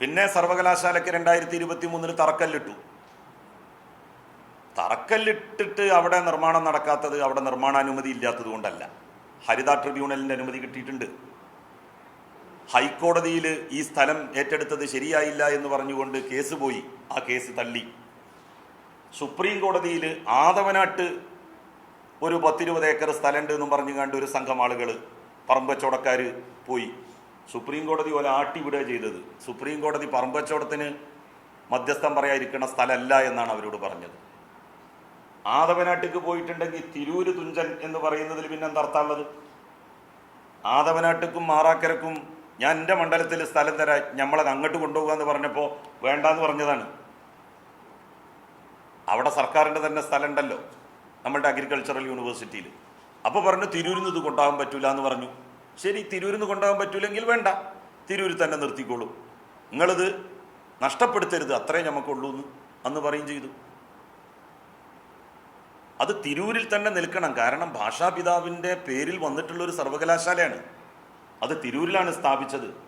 പിന്നെ സർവകലാശാലയ്ക്ക് രണ്ടായിരത്തി ഇരുപത്തി മൂന്നിൽ തറക്കല്ലിട്ടു. തറക്കല്ലിട്ടിട്ട് അവിടെ നിർമ്മാണം നടക്കാത്തത് അവിടെ നിർമ്മാണാനുമതി ഇല്ലാത്തത് കൊണ്ടല്ല. ഹരിത ട്രിബ്യൂണലിന്റെ അനുമതി കിട്ടിയിട്ടുണ്ട്. ഹൈക്കോടതിയിൽ ഈ സ്ഥലം ഏറ്റെടുത്തത് ശരിയായില്ല എന്ന് പറഞ്ഞുകൊണ്ട് കേസ് പോയി. ആ കേസ് തള്ളി. സുപ്രീം കോടതിയിൽ ആദവനാട്ട് ഒരു പത്തിരുപത് ഏക്കർ സ്ഥലമുണ്ട് എന്നും പറഞ്ഞു കണ്ട് ഒരു സംഘം ആളുകൾ പറമ്പച്ചോടക്കാർ പോയി. സുപ്രീം കോടതി പോലെ ആട്ടിവിടുക ചെയ്തത്. സുപ്രീം കോടതി പറമ്പച്ചോടത്തിന് മധ്യസ്ഥം പറയാതിരിക്കുന്ന സ്ഥലമല്ല എന്നാണ് അവരോട് പറഞ്ഞത്. ആദവനാട്ടിക്ക് പോയിട്ടുണ്ടെങ്കിൽ തിരൂര് തുഞ്ചൻ എന്ന് പറയുന്നതിൽ പിന്നെ എന്തർത്ഥമുള്ളത് ആദവനാട്ടിക്കും മാറാക്കരക്കും ഞാൻ എന്റെ മണ്ഡലത്തിൽ സ്ഥലം തരാൻ ഞമ്മളത് അങ്ങോട്ട് കൊണ്ടുപോകുക എന്ന് പറഞ്ഞപ്പോൾ വേണ്ടാന്ന് പറഞ്ഞതാണ്. അവിടെ സർക്കാരിന്റെ തന്നെ സ്ഥലം ഉണ്ടല്ലോ നമ്മളുടെ അഗ്രികൾച്ചറൽ യൂണിവേഴ്സിറ്റിയിൽ അപ്പോൾ പറഞ്ഞു തിരൂരിൽ നിന്ന് ഇത് കൊണ്ടുപോകാൻ പറ്റൂല എന്ന് പറഞ്ഞു. ശരി തിരൂരിന്ന് കൊണ്ടുപോകാൻ പറ്റൂലെങ്കിൽ വേണ്ട. തിരൂരിൽ തന്നെ നിർത്തിക്കോളൂ. നിങ്ങളിത് നഷ്ടപ്പെടുത്തരുത് അത്രേ നമുക്കുള്ളൂ എന്ന് അന്ന് പറയും ചെയ്തു. അത് തിരൂരിൽ തന്നെ നിൽക്കണം. കാരണം ഭാഷാപിതാവിന്റെ പേരിൽ വന്നിട്ടുള്ള ഒരു സർവകലാശാലയാണ്. അത് തിരൂരിലാണ് സ്ഥാപിച്ചത്.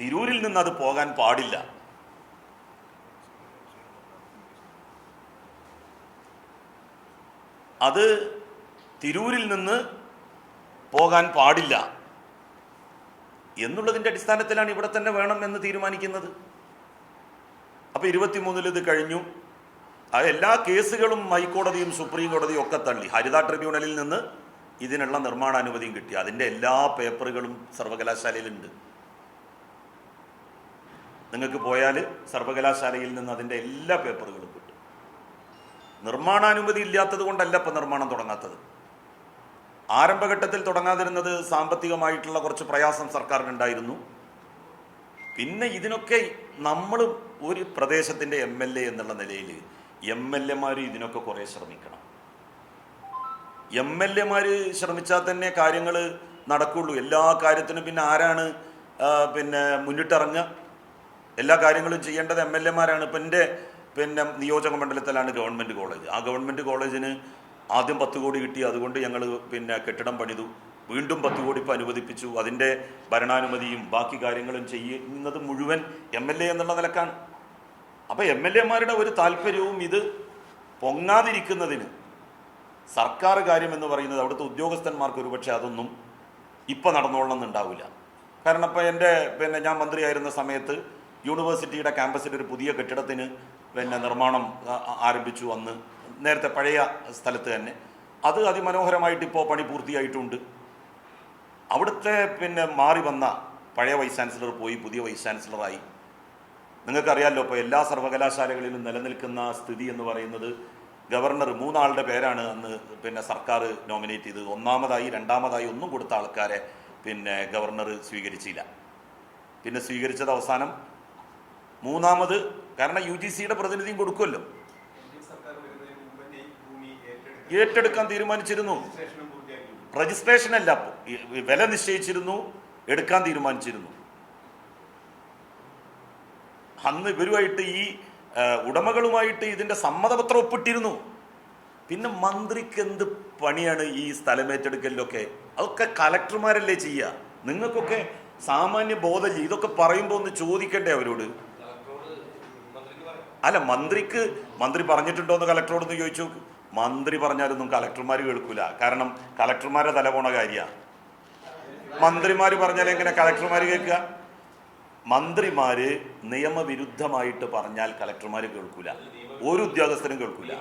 തിരൂരിൽ നിന്ന് അത് പോകാൻ പാടില്ല. അത് തിരൂരിൽ നിന്ന് പോകാൻ പാടില്ല. എന്നുള്ളതിന്റെ അടിസ്ഥാനത്തിലാണ് ഇവിടെ തന്നെ വേണം എന്ന് തീരുമാനിക്കുന്നത്. അപ്പോൾ ഇരുപത്തിമൂന്നിൽ ഇത് കഴിഞ്ഞു. എല്ലാ കേസുകളും ഹൈക്കോടതിയും സുപ്രീം കോടതിയും ഒക്കെ തള്ളി. ഹരിത ട്രിബ്യൂണലിൽ നിന്ന് ഇതിനുള്ള നിർമ്മാണാനുമതിയും കിട്ടി. അതിന്റെ എല്ലാ പേപ്പറുകളും സർവകലാശാലയിലുണ്ട്. നിങ്ങൾക്ക് പോയാൽ സർവകലാശാലയിൽ നിന്ന് അതിന്റെ എല്ലാ പേപ്പറുകളും കിട്ടും. നിർമ്മാണാനുമതി ഇല്ലാത്തത് കൊണ്ടല്ല ഇപ്പം നിർമ്മാണം തുടങ്ങാത്തത്. ആരംഭഘട്ടത്തിൽ തുടങ്ങാതിരുന്നത് സാമ്പത്തികമായിട്ടുള്ള കുറച്ച് പ്രയാസം സർക്കാരിനുണ്ടായിരുന്നു. പിന്നെ ഇതിനൊക്കെ നമ്മൾ ഒരു പ്രദേശത്തിന്റെ എം എൽ എ എന്നുള്ള നിലയിൽ എം എൽ എമാർ ഇതിനൊക്കെ കുറേ ശ്രമിക്കണം. എം എൽ എമാർ ശ്രമിച്ചാൽ തന്നെ കാര്യങ്ങൾ നടക്കുള്ളൂ. എല്ലാ കാര്യത്തിനും പിന്നെ ആരാണ് പിന്നെ മുന്നിട്ടിറങ്ങുക? എല്ലാ കാര്യങ്ങളും ചെയ്യേണ്ടത് എം എൽ എമാരാണ് ഇപ്പം എന്റെ പിന്നെ നിയോജക മണ്ഡലത്തിലാണ് ഗവൺമെന്റ് കോളേജ്. ആ ഗവൺമെന്റ് കോളേജിന് ആദ്യം പത്ത് കോടി കിട്ടി അതുകൊണ്ട് ഞങ്ങൾ പിന്നെ കെട്ടിടം പണിതു. വീണ്ടും പത്ത് കോടി ഇപ്പോൾ അനുവദിപ്പിച്ചു. അതിന്റെ ഭരണാനുമതിയും ബാക്കി കാര്യങ്ങളും ചെയ്യുന്നത് മുഴുവൻ എം എൽ എ എന്നുള്ള നിലക്കാണ്. അപ്പോൾ എം എൽ എമാരുടെ ഒരു താല്പര്യവും ഇത് പൊങ്ങാതിരിക്കുന്നതിന് സർക്കാർ കാര്യം എന്ന് പറയുന്നത് അവിടുത്തെ ഉദ്യോഗസ്ഥന്മാർക്ക് ഒരുപക്ഷെ അതൊന്നും ഇപ്പം നടന്നോളണം എന്നുണ്ടാവില്ല കാരണം ഇപ്പം എന്റെ പിന്നെ ഞാൻ മന്ത്രിയായിരുന്ന സമയത്ത് യൂണിവേഴ്സിറ്റിയുടെ ക്യാമ്പസിന്റെ ഒരു പുതിയ കെട്ടിടത്തിന് പിന്നെ നിർമ്മാണം ആരംഭിച്ചു അന്ന്. നേരത്തെ പഴയ സ്ഥലത്ത് തന്നെ. അത് അതിമനോഹരമായിട്ട് ഇപ്പോൾ പണി പൂർത്തിയായിട്ടുണ്ട്. അവിടുത്തെ പിന്നെ മാറി വന്ന പഴയ വൈസ് ചാൻസലർ പോയി പുതിയ വൈസ് ചാൻസലറായി നിങ്ങൾക്കറിയാമല്ലോ ഇപ്പോൾ എല്ലാ സർവകലാശാലകളിലും നിലനിൽക്കുന്ന സ്ഥിതി എന്ന് പറയുന്നത് ഗവർണർ മൂന്നാളുടെ പേരാണ് അന്ന് പിന്നെ സർക്കാർ നോമിനേറ്റ് ചെയ്തത്. ഒന്നാമതായി രണ്ടാമതായി ഒന്നും കൊടുത്ത ആൾക്കാരെ പിന്നെ ഗവർണർ സ്വീകരിച്ചില്ല. പിന്നെ സ്വീകരിച്ചത് അവസാനം. മൂന്നാമത് കാരണം യു ജി സിയുടെ പ്രതിനിധിയും കൊടുക്കുമല്ലോ. ഏറ്റെടുക്കാൻ തീരുമാനിച്ചിരുന്നു. രജിസ്ട്രേഷൻ അല്ല വില നിശ്ചയിച്ചിരുന്നു എടുക്കാൻ തീരുമാനിച്ചിരുന്നു. അന്ന് ഇവരുമായിട്ട് ഈ ഉടമകളുമായിട്ട് ഇതിന്റെ സമ്മതപത്രം ഒപ്പിട്ടിരുന്നു. പിന്നെ മന്ത്രിക്ക് എന്ത് പണിയാണ് ഈ സ്ഥലം ഏറ്റെടുക്കലിലൊക്കെ? അതൊക്കെ കലക്ടർമാരല്ലേ ചെയ്യുക നിങ്ങൾക്കൊക്കെ സാമാന്യ ബോധം ഇതൊക്കെ പറയുമ്പോൾ ഒന്ന് ചോദിക്കണ്ടേ അവരോട്? അല്ല മന്ത്രിക്ക് മന്ത്രി പറഞ്ഞിട്ടുണ്ടോ എന്ന് കലക്ടറോടൊന്ന് ചോദിച്ചു നോക്ക്. മന്ത്രി പറഞ്ഞാലൊന്നും കലക്ടർമാർ കേൾക്കൂല. കാരണം കലക്ടർമാരെ തല പോണ കാര്യമാണ് മന്ത്രിമാർ പറഞ്ഞാൽ എങ്ങനെ കലക്ടർമാർ കേൾക്കുക മന്ത്രിമാര് നിയമവിരുദ്ധമായിട്ട് പറഞ്ഞാൽ കലക്ടർമാർ കേൾക്കൂല. ഒരു ഉദ്യോഗസ്ഥനും കേൾക്കൂല.